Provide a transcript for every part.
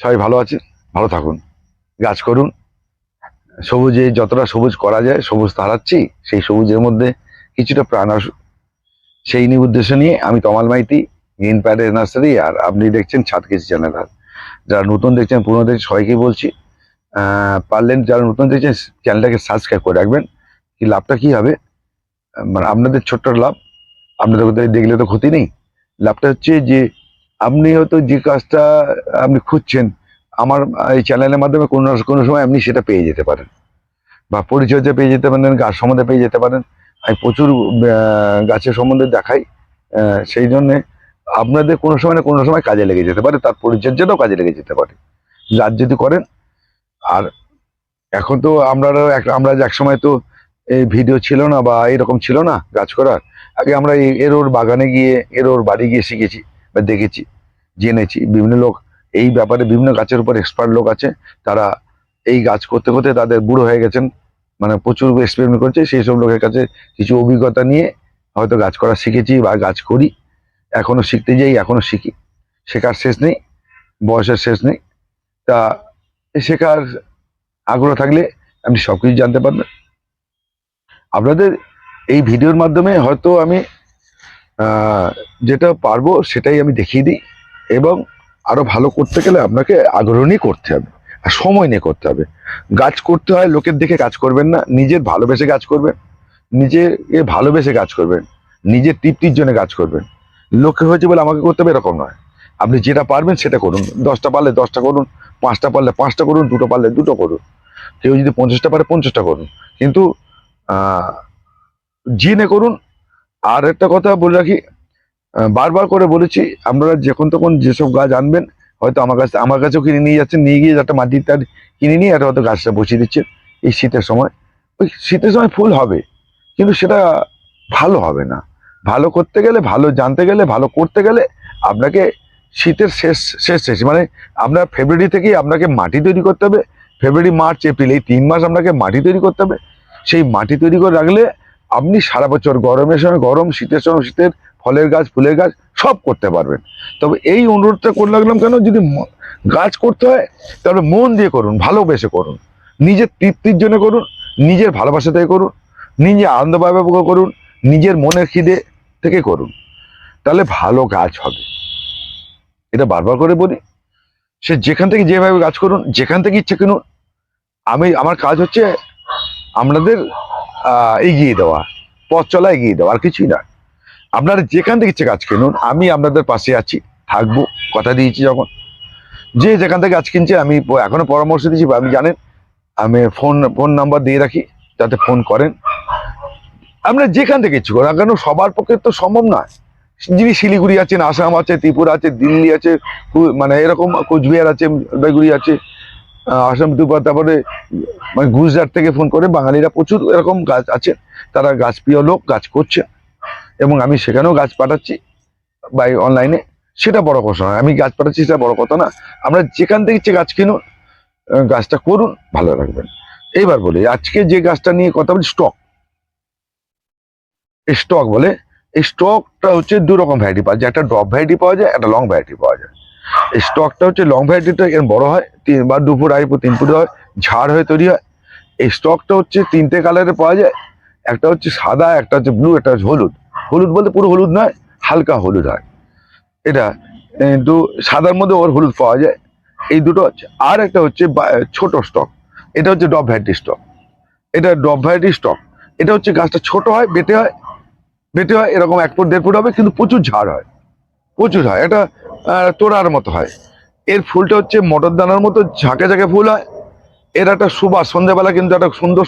সবাই ভালো আছে ভালো থাকুন। গাছ করুন। সবুজে যতটা সবুজ করা যায়, সবুজ হারাচ্ছি সেই সবুজের মধ্যে কিছুটা প্রাণ আসুক। সেই নিয়ে উদ্দেশ্য নিয়ে আমি তমাল মাইতি, গ্রিন প্যাডের নার্সারি, আর আপনি দেখছেন ছাদ কৃষি চ্যানেল যারা নতুন দেখছেন, পুরনো দেখছেন, সবাইকে বলছি পারলেন যারা নতুন দেখছেন, চ্যানেলটাকে সাবস্ক্রাইব করে রাখবেন। কি লাভটা কি হবে? মানে আপনাদের ছোট্ট লাভ, আপনাদের দেখলে তো ক্ষতি নেই। লাভটা হচ্ছে যে আপনি হয়তো যে কাজটা আপনি খুঁজছেন, আমার এই চ্যানেলের মাধ্যমে কোনো কোনো সময় আপনি সেটা পেয়ে যেতে পারেন। বা পরিচর্যা পেয়ে যেতে পারেন গাছ সম্বন্ধে পেয়ে যেতে পারেন। আমি প্রচুর গাছের সম্বন্ধে দেখাই সেই জন্যে আপনাদের কোনো সময় না কোনো সময় কাজে লেগে যেতে পারে, তার পরিচর্যাটাও কাজে লেগে যেতে পারে। গাছ যদি করেন, আর এখন তো আমরা আমরা এক সময় তো এই ভিডিও ছিল না বা এরকম ছিল না গাছ করার, আগে আমরা এর ওর বাগানে গিয়ে এর ওর বাড়ি গিয়ে শিখেছি। বা দেখেছি, জেনেছি। বিভিন্ন লোক এই ব্যাপারে বিভিন্ন গাছের উপর এক্সপার্ট লোক আছে। তারা এই গাছ করতে করতে তাদের বুড়ো হয়ে গেছেন। মানে প্রচুর এক্সপেরিমেন্ট করছে। সেই সব লোকের কাছে কিছু অভিজ্ঞতা নিয়ে হয়তো গাছ করা শিখেছি বা গাছ করি। এখনও শিখতে যাই, এখনও শিখি। শেখার শেষ নেই, বয়সের শেষ নেই। তা শেখার আগ্রহ থাকলে আপনি সব কিছু জানতে পারবেন। আপনাদের এই ভিডিওর মাধ্যমে হয়তো আমি যেটা পারব সেটাই আমি দেখিয়ে দিই এবং আরও ভালো করতে গেলে আপনাকে আগ্রহ নিয়ে করতে হবে আর সময় নিয়ে করতে হবে। গাছ করতে হয়, লোকের দেখে কাজ করবেন না, নিজের ভালোবেসে কাজ করবেন নিজের এ ভালোবেসে কাজ করবেন, নিজের তৃপ্তির জন্য কাজ করবেন। লোকে হয়েছে বলে আমাকে করতে হবে এরকম নয়। আপনি যেটা পারবেন সেটা করুন, দশটা পারলে দশটা করুন, পাঁচটা পারলে পাঁচটা করুন, দুটো পারলে দুটো করুন। কেউ যদি পঞ্চাশটা পারে পঞ্চাশটা করুন। কিন্তু জেনে করুন আর একটা কথা বলে রাখি বারবার করে বলেছি, আপনারা যখন তখন যেসব গাছ আনবেন, হয়তো আমার কাছে আমার কাছেও কিনে নিয়ে যাচ্ছেন, নিয়ে গিয়ে একটা মাটির তার কিনে নিয়ে একটা হয়তো গাছটা বসিয়ে দিচ্ছেন। এই শীতের সময়, ওই শীতের সময় ফুল হবে, কিন্তু সেটা ভালো হবে না। ভালো করতে গেলে, ভালো জানতে গেলে, ভালো করতে গেলে আপনাকে শীতের শেষ শেষ শেষ মানে আপনার ফেব্রুয়ারি থেকেই আপনাকে মাটি তৈরি করতে হবে। ফেব্রুয়ারি মার্চ এপ্রিল এই তিন মাস আপনাকে মাটি তৈরি করতে হবে। সেই মাটি তৈরি করে রাখলে আপনি সারা বছর গরমের সময় গরম, শীতের সময় শীতের, ফলের গাছ, ফুলের গাছ, সব করতে পারবেন। তবে এই অনুরোধটা করে লাগলাম কেন? যদি গাছ করতে হয়, তাহলে মন দিয়ে করুন, ভালোবেসে করুন। নিজের তৃপ্তির জন্য করুন, নিজের ভালোবাসা থেকে করুন নিজে আনন্দ পাবে করুন, নিজের মনের খিদে থেকে করুন। তাহলে ভালো গাছ হবে। এটা বারবার করে বলি। সে যেখান থেকে যেভাবে গাছ করুন, যেখান থেকে ইচ্ছে কিনুন, আমি, আমার কাজ হচ্ছে আপনাদের এগিয়ে দেওয়া, পথ চলা এগিয়ে দেওয়া, আর কিছুই না আপনারা যেখান থেকে ইচ্ছে গাছ কিনুন, আমি আপনাদের পাশে আছি, থাকব, কথা দিয়েছি যখন। যে যেখান থেকে গাছ কিনছে, আমি প- এখনও পরামর্শ দিচ্ছি আপনি জানেন, আমি ফোন ফোন নাম্বার দিয়ে রাখি, যাতে ফোন করেন। আপনারা যেখান থেকে ইচ্ছে করেন, কেন সবার পক্ষে তো সম্ভব নয়। যিনি শিলিগুড়ি আছেন, আসাম আছে, ত্রিপুরা আছে, দিল্লি আছে মানে এরকম কোচবিহার আছে জলপাইগুড়ি আছে আসাম ত্রিপুরা তারপরে মানে গুজরাট থেকে ফোন করে বাঙালিরা প্রচুর এরকম গাছ আছে তারা গাছ প্রিয় লোক, গাছ করছে। এবং আমি সেখানেও গাছ পাঠাচ্ছি বাই অনলাইনে সেটা বড় কথা আমি গাছ পাঠাচ্ছি সেটা বড় কথা না। আমরা যেখান থেকে ইচ্ছে গাছ কিনুন গাছটা করুন, ভালো রাখবেন। এইবার বলি, আজকে যে গাছটা নিয়ে কথা বলি স্টক স্টক বলে, এই স্টকটা হচ্ছে দু রকম ভ্যারাইটি পাওয়া যায়। একটা ড্রপ ভ্যারাইটি পাওয়া যায়, একটা লং ভ্যারাইটি পাওয়া যায়। এই স্টকটা হচ্ছে লং ভ্যারাইটিটা এখানে বড় হয়, তিন বা দু ফুট আড়াই ফুট তিন ফুট হয়, ঝাড় হয়ে তৈরি হয়। এই স্টকটা হচ্ছে তিনটে কালারে পাওয়া যায়, একটা হচ্ছে সাদা, একটা হচ্ছে ব্লু একটা হচ্ছে হলুদ। হলুদ বলতে পুরো হলুদ নয়, হালকা হলুদ হয়। এটা, কিন্তু সাদার মধ্যে ওর হলুদ পাওয়া যায়। এই দুটো হচ্ছে, আর একটা হচ্ছে ছোট স্টক এটা হচ্ছে ডব ভ্যারাইটি স্টক এটা ডব ভ্যারাইটি স্টক এটা হচ্ছে গাছটা ছোট হয়, বেটে হয় বেটে হয়, এরকম এক ফুট, দেড় ফুট হবে, কিন্তু প্রচুর ঝাড় হয়। প্রচুর হয় এটা তোড়ার মতো হয়। এর ফুলটা হচ্ছে মটর দানার মতো ঝাঁকে ঝাঁকে ফুল হয়। এর একটা সুবাস সন্ধ্যাবেলা কিন্তু একটা সুন্দর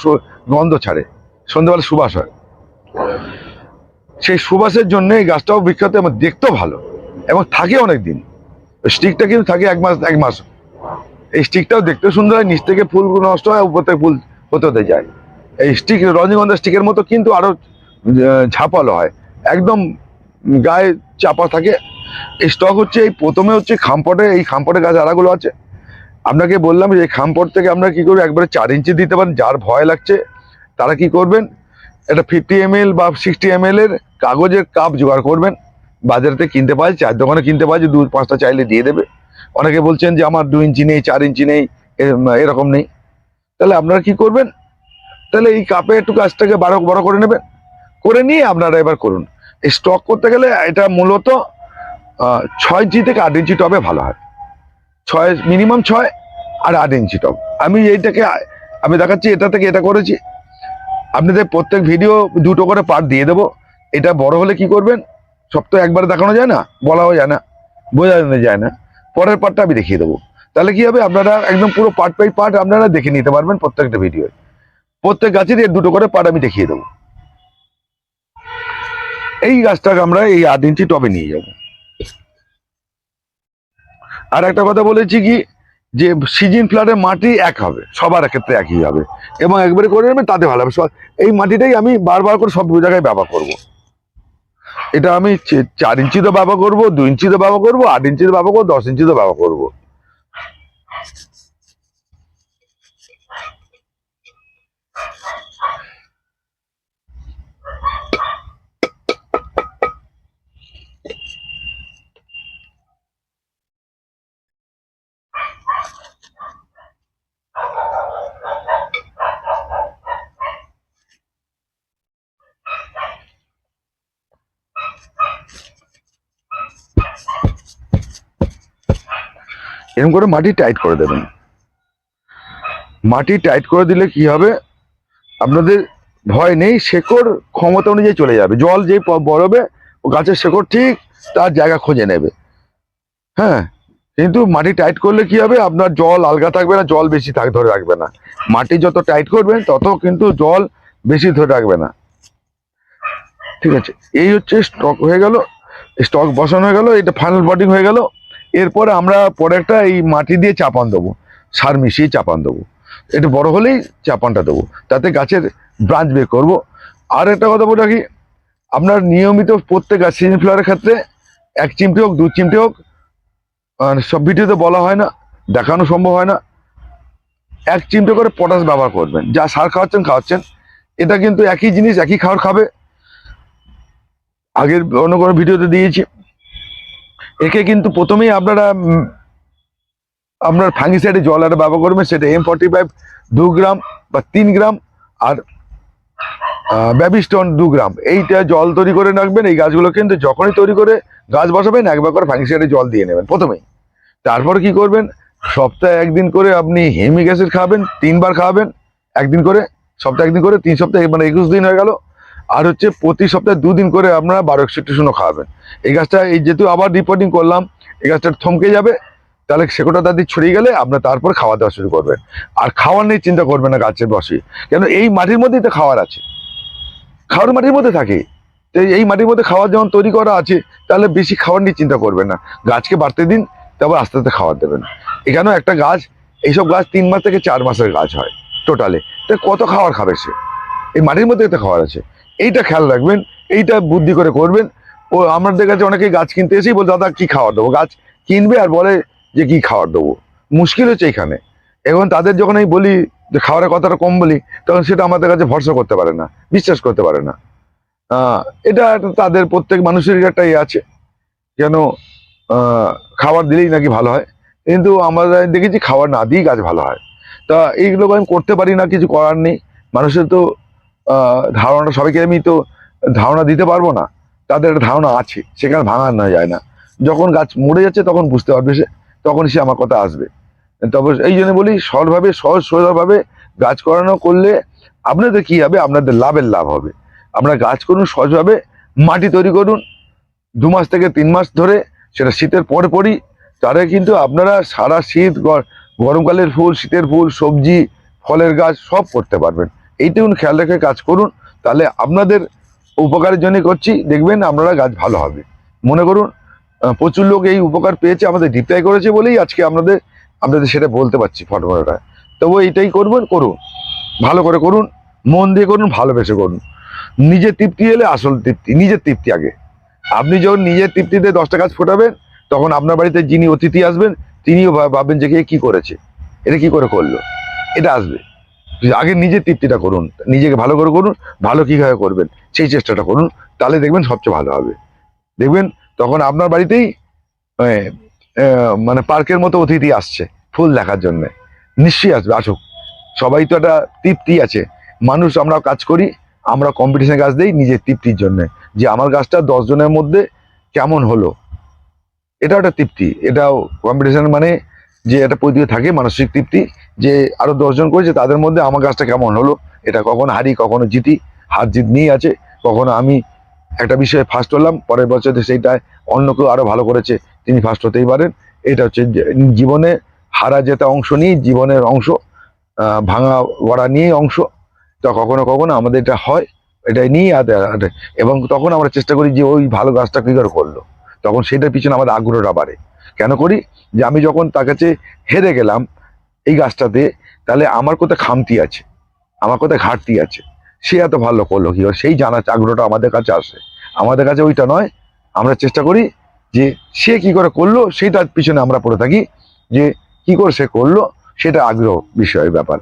গন্ধ ছাড়ে। সন্ধ্যাবেলা সুবাস হয়। সেই সুবাসের জন্য এই গাছটাও বিখ্যাত এবং দেখতেও ভালো এবং থাকে অনেক দিন স্টিকটা কিন্তু থাকে এক মাস এক মাস। এই স্টিকটাও দেখতে সুন্দর হয় নিচ থেকে ফুল নষ্ট হয় উপর থেকে ফুল হতে হতে যায়। এই স্টিক রজনীগন্ধা স্টিকের মতো কিন্তু আরও আহ, ঝাপালো হয়। একদম গায়ে চাপা থাকে স্টক হচ্ছে, এই প্রথমে হচ্ছে খামপটে, এই খামপটে গাছ আড়াগুলো আছে। আপনাকে বললাম যে খামপট থেকে আমরা কি করব, একবারে চার ইঞ্চি দিতে পারেন, যার ভয় লাগছে, তারা কি করবেন, একটা ফিফটি এম বা সিক্সটি এম এর কাগজের কাপ জোগাড় করবেন, বাজারেতে কিনতে যায় চার দোকানে কিনতে পাওয়া যায় দু, পাঁচটা চাইলে দিয়ে দেবে। অনেকে বলছেন যে আমার দু ইঞ্চি নেই, চার ইঞ্চি নেই এরকম নেই। তাহলে আপনারা কি করবেন, তাহলে এই কাপে একটু গাছটাকে বড় বড় করে নেবেন। করে নিয়ে আপনারা এবার করুন। স্টক করতে গেলে এটা মূলত ছয় ইঞ্চি থেকে আট ইঞ্চি টবে ভালো হয়। ছয় মিনিমাম ছয় আর আট ইঞ্চি টব। আমি এইটাকে, আমি দেখাচ্ছি, এটা থেকে এটা করেছি। আপনাদের প্রত্যেক ভিডিও দুটো করে পার্ট দিয়ে দেবো। এটা বড় হলে কি করবেন? সব তো একবারে দেখানো যায় না, বলাও যায় না, বোঝানো যায় না। পরের পার্টটা আমি দেখিয়ে দেবো। তাহলে কি হবে? আপনারা একদম পুরো পার্ট বাই পার্ট আপনারা দেখে নিতে পারবেন প্রত্যেকটা ভিডিও প্রত্যেক গাছের এর দুটো করে পার্ট আমি দেখিয়ে দেবো। এই গাছটাকে আমরা এই আট ইঞ্চি টবে নিয়ে যাব। আর একটা কথা বলেছি কি, যে সিজিন ফ্ল্যাটের মাটি এক হবে, সবার ক্ষেত্রে একই হবে। এবং একবারে করে নেবে, তাতে ভালো হবে। এই মাটিটাই আমি বারবার করে সব জায়গায় ব্যবহার করব। এটা আমি চার ইঞ্চিতে ব্যবহার করব দু ইঞ্চিতে ব্যবহার করব, আট ইঞ্চিতে ব্যবহার করব, দশ ইঞ্চিতে ব্যবহার করব। এরকম করে মাটি টাইট করে দেবেন। মাটি টাইট করে দিলে কি হবে? আপনাদের ভয় নেই, শেকড় ক্ষমতা অনুযায়ী চলে যাবে। জল যেই বড়বে ও গাছের শেকড় ঠিক তার জায়গা খুঁজে নেবে। হ্যাঁ কিন্তু মাটি টাইট করলে কি হবে? আপনার জল আলগা থাকবে না, জল বেশি থাক ধরে রাখবে না। মাটি যত টাইট করবেন, তত কিন্তু জল বেশি ধরে রাখবে না। ঠিক আছে, এই হচ্ছে স্টক হয়ে গেল স্টক বসানো হয়ে গেল, এটা ফাইনাল বডিং হয়ে গেল। এরপরে আমরা পরে একটা এই মাটি দিয়ে চাপান দেবো, সার মিশিয়ে চাপান দেবো। এটা বড় হলেই চাপানটা দেবো, তাতে গাছের ব্রাঞ্চ বের করব। আর একটা কথা বলে রাখি, আপনার নিয়মিত প্রত্যেক গাছ সিজন ফ্লাওয়ারের ক্ষেত্রে এক চিমটে হোক, দু চিমটে হোক সব ভিডিওতে বলা হয় না, দেখানো সম্ভব হয় না। এক চিমটে করে পটাশ ব্যবহার করবেন, যা সার খাওয়াচ্ছেন খাওয়াচ্ছেন, এটা কিন্তু একই জিনিস, একই খাবার খাবে। আগের অন্য কোনো ভিডিওতে দিয়েছি। একে কিন্তু প্রথমেই আপনারা আপনার ফাঙ্গিসাইডে জল আর ব্যবহার করবেন, সেটা এম ফর্টি ফাইভ দু গ্রাম বা তিন গ্রাম আর ব্যাবিস্টন দু গ্রাম। এইটা জল তৈরি করে রাখবেন, এই গাছগুলো কিন্তু যখনই তৈরি করে গাছ বসাবেন একবার করে ফাঙ্গিসাইডে জল দিয়ে নেবেন প্রথমেই। তারপরে কি করবেন? সপ্তাহে একদিন করে আপনি হেমিক অ্যাসিড খাবেন, তিনবার খাওয়াবেন একদিন করে, সপ্তাহে একদিন করে, তিন সপ্তাহে মানে একুশ দিন হয়ে গেল আর হচ্ছে প্রতি সপ্তাহে দুদিন করে আপনারা বারো একষট্টি শূন্য খাওয়াবেন। এই গাছটা, এই যেহেতু আবার রিপোর্টিং করলাম, এই গাছটা থমকে যাবে, তাহলে শেকড়টা তাদের ছড়িয়ে গেলে আপনার তারপর খাওয়া দাওয়া শুরু করবেন। আর খাওয়ার নিয়ে চিন্তা করবেন না গাছের বসে। কেন এই মাটির মধ্যেই তো খাওয়ার আছে। খাওয়ার মাটির মধ্যে থাকে। তো এই মাটির মধ্যে খাওয়ার যেমন তৈরি করা আছে, তাহলে বেশি খাওয়ার নিয়ে চিন্তা করবেন না। গাছকে বাড়তে দিন, তারপর আস্তে আস্তে খাবার দেবেন। এখানেও একটা গাছ, এইসব গাছ তিন মাস থেকে চার মাসের গাছ হয় টোটালে তো কত খাবার খাবে সে? এই মাটির মধ্যে তো খাবার আছে। এইটা খেয়াল রাখবেন, এইটা বুদ্ধি করে করবেন। ও আমাদের কাছে অনেকেই গাছ কিনতে এসেই বল, দাদা, কি খাবার দেবো? গাছ কিনবে আর বলে যে, কি খাবার দেবো? মুশকিল হচ্ছে এখানে। এখন তাদের যখন আমি বলি, যে খাবারের কথাটা কম বলি, তখন সেটা আমাদের কাছে ভরসা করতে পারে না, বিশ্বাস করতে পারে না। এটা তাদের প্রত্যেক মানুষেরই একটা ইয়ে আছে, যেন খাবার দিলেই নাকি ভালো হয়। কিন্তু আমরা দেখেছি খাবার না দিয়েই গাছ ভালো হয়। তা এইগুলো আমি করতে পারি না, কিছু করার নেই। মানুষের তো আহ, ধারণা সবাইকে আমি তো ধারণা দিতে পারব না। তাদের একটা ধারণা আছে সেখানে ভাঙার না যায় না। যখন গাছ মরে যাচ্ছে তখন বুঝতে পারবে সে তখন সে আমার কথা আসবে। তবে এই জন্য বলি সরলভাবে সহজ সরলভাবে গাছ করানো করলে আপনাদের কি হবে? আপনাদের লাভের লাভ হবে। আপনারা গাছ করুন সহজভাবে মাটি তৈরি করুন। দু মাস থেকে তিন মাস ধরে সেটা শীতের পরে পরই তাহলে কিন্তু আপনারা সারা শীত গরমকালের ফুল শীতের ফুল সবজি ফলের গাছ সব করতে পারবেন। এইটুকুন খেয়াল রেখে কাজ করুন, তাহলে আপনাদের উপকারের জন্য করছি। দেখবেন আপনারা গাছ ভালো হবে। মনে করুন প্রচুর লোক এই উপকার পেয়েছে, আমাদের রিপ্লাই করেছে বলেই আজকে আপনাদের আপনাদের সেটা বলতে পারছি ফটোফটোটা। তবু এইটাই করবেন, করুন। ভালো করে করুন, মন দিয়ে করুন, ভালোবেসে করুন। নিজের তৃপ্তি এলে আসল তৃপ্তি, নিজের তৃপ্তি আগে। আপনি যখন নিজের তৃপ্তিতে দশটা গাছ ফোটাবেন, তখন আপনার বাড়িতে যিনি অতিথি আসবেন, তিনিও ভাব- ভাববেন যে কে কী করেছে, এটা কি করে করল? এটা আসবে। আগে নিজের তৃপ্তিটা করুন, নিজেকে ভালো করে করুন, ভালো কীভাবে করবেন, সেই চেষ্টাটা করুন, তাহলে দেখবেন সবচেয়ে ভালো হবে। দেখবেন তখন আপনার বাড়িতেই মানে পার্কের মতো অতিথি আসছে, ফুল দেখার জন্য। নিশ্চয়ই আসবে, আসুক। সবাই তো একটা তৃপ্তি আছে। মানুষ আমরা কাজ করি, আমরা কম্পিটিশন গাছ দিই নিজের তৃপ্তির জন্য। যে আমার গাছটা দশ জনের মধ্যে কেমন হলো? এটা একটা তৃপ্তি। এটাও কম্পিটিশন মানে যে একটা প্রতিযোগিতা থাকে, মানসিক তৃপ্তি যে আরও দশজন করেছে, তাদের মধ্যে আমার গাছটা কেমন হলো? এটা কখনো হারি, কখনো জিতি, হার জিত নিয়ে আছে। কখনো আমি একটা বিষয়ে ফার্স্ট হলাম, পরের বছরে সেইটায় অন্য কেউ আরও ভালো করেছে, তিনি ফার্স্ট হতেই পারেন। এটা হচ্ছে জীবনে হারা জেতা অংশ নিয়ে জীবনের অংশ ভাঙা গড়া নিয়ে অংশ। তো কখনো কখনো আমাদের এটা হয় এটাই নিয়ে আদে- আদে- এবং তখন আমরা চেষ্টা করি যে ওই ভালো গাছটা কি করে করল। তখন সেটার পিছনে আমাদের আগ্রহটা বাড়ে। কেন করি? যে আমি যখন তার কাছে হেরে গেলাম এই গাছটাতে, তাহলে আমার কোথায় খামতি আছে? আমার কোথায় ঘাটতি আছে? সে এত ভালো করল কি? সেই জানার আগ্রহটা আমাদের কাছে আসে। আমাদের কাছে ওইটা নয়, আমরা চেষ্টা করি যে সে কি করে করল, সেইটার পিছনে আমরা পড়ে থাকি যে কি করে সে করল, সেটা আগ্রহ বিষয়ের ব্যাপার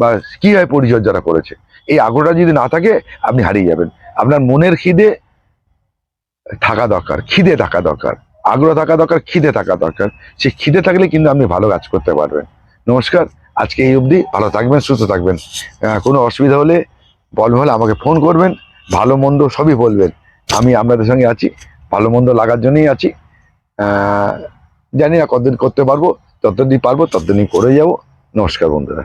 বা কীভাবে পরিচর্যাটা করেছে। এই আগ্রহটা যদি না থাকে, আপনি হারিয়ে যাবেন। আপনার মনের খিদে থাকা দরকার, খিদে থাকা দরকার, আগ্রহ থাকা দরকার, খিদে থাকা দরকার। সে খিদে থাকলে কিন্তু আপনি ভালো কাজ করতে পারবেন। নমস্কার, আজকে এই অবধি ভালো থাকবেন, সুস্থ থাকবেন। কোনো অসুবিধা হলে, বল হলে আমাকে ফোন করবেন, ভালো মন্দ সবই বলবেন। আমি আপনাদের সঙ্গে আছি, ভালো মন্দ লাগার জন্যই আছি। জানি না কতদিন করতে পারব, যতদিন পারব ততদিনই করে যাব। নমস্কার বন্ধুরা।